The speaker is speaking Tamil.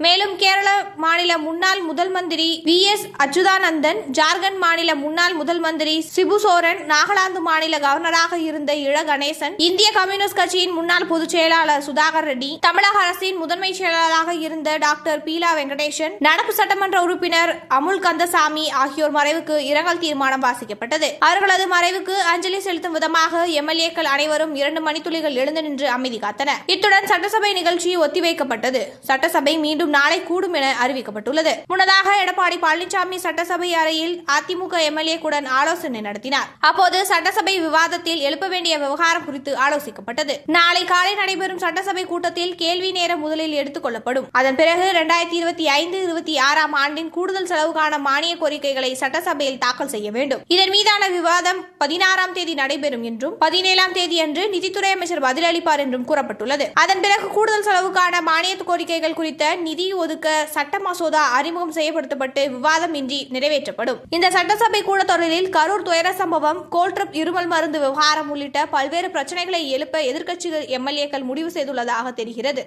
மேலும் கேரள மாநில முன்னாள் முதல் மந்திரி வி எஸ் அச்சுதானந்தன் ஜார்க்கண்ட் மாநில முன்னாள் முதல் மந்திரி சிபு சோரன் நாகாலாந்து மாநில கவர்னராக இருந்த இள கணேசன் இந்திய கம்யூனிஸ்ட் கட்சியின் முன்னாள் பொதுச் செயலாளர் சுதாகர் ரெட்டி தமிழக அரசின் முதன்மை செயலாளராக இருந்த டாக்டர் பீலா வெங்கடேசன் நடப்பு சட்டமன்ற உறுப்பினர் அமுல் கந்தசாமி ஆகியோர் மறைவுக்கு இரங்கல் தீர்மானம் வாசிக்கப்பட்டது. அவர்களது மறைவுக்கு அஞ்சலி செலுத்தும் விதமாக எம்எல்ஏக்கள் அனைவரும் இரண்டு மணித்துளிகள் எழுந்து நின்று அமைதி காத்தனர். இத்துடன் சட்டசபை நிகழ்ச்சி ஒத்திவைக்கப்பட்டது. சட்டசபை மீண்டும் மீண்டும் நாளை கூடும் என அறிவிக்கப்பட்டுள்ளது. முன்னதாக எடப்பாடி பழனிசாமி சட்டசபை அறையில் அதிமுக எம்எல்ஏக்குடன் ஆலோசனை நடத்தினார். அப்போது சட்டசபை விவாதத்தில் எழுப்ப வேண்டிய விவகாரம் குறித்து ஆலோசிக்கப்பட்டது. நாளை காலை நடைபெறும் சட்டசபை கூட்டத்தில் கேள்வி நேரம் முதலில் எடுத்துக் கொள்ளப்படும். அதன் பிறகு இரண்டாயிரத்தி இருபத்தி ஐந்து இருபத்தி ஆறாம் ஆண்டின் கூடுதல் செலவுக்கான மானிய கோரிக்கைகளை சட்டசபையில் தாக்கல் செய்ய வேண்டும். இதன் மீதான விவாதம் பதினாறாம் தேதி நடைபெறும் என்றும் பதினேழாம் தேதி அன்று நிதித்துறை அமைச்சர் பதிலளிப்பார் என்றும் கூறப்பட்டுள்ளது. அதன் பிறகு கூடுதல் செலவுக்கான மானிய கோரிக்கைகள் குறித்த நிதி ஒதுக்க சட்ட மசோதா அறிமுகம் செய்யப்படுத்தப்பட்டு விவாதம் இன்றி நிறைவேற்றப்படும். இந்த சட்டசபை கூட்டத்தொடரில் கரூர் துயர சம்பவம் கோல்ட்ரப் இருமல் மருந்து விவகாரம் உள்ளிட்ட பல்வேறு பிரச்சனைகளை எழுப்ப எதிர்க்கட்சிகள் எம்எல்ஏக்கள் முடிவு செய்துள்ளதாக தெரிகிறது.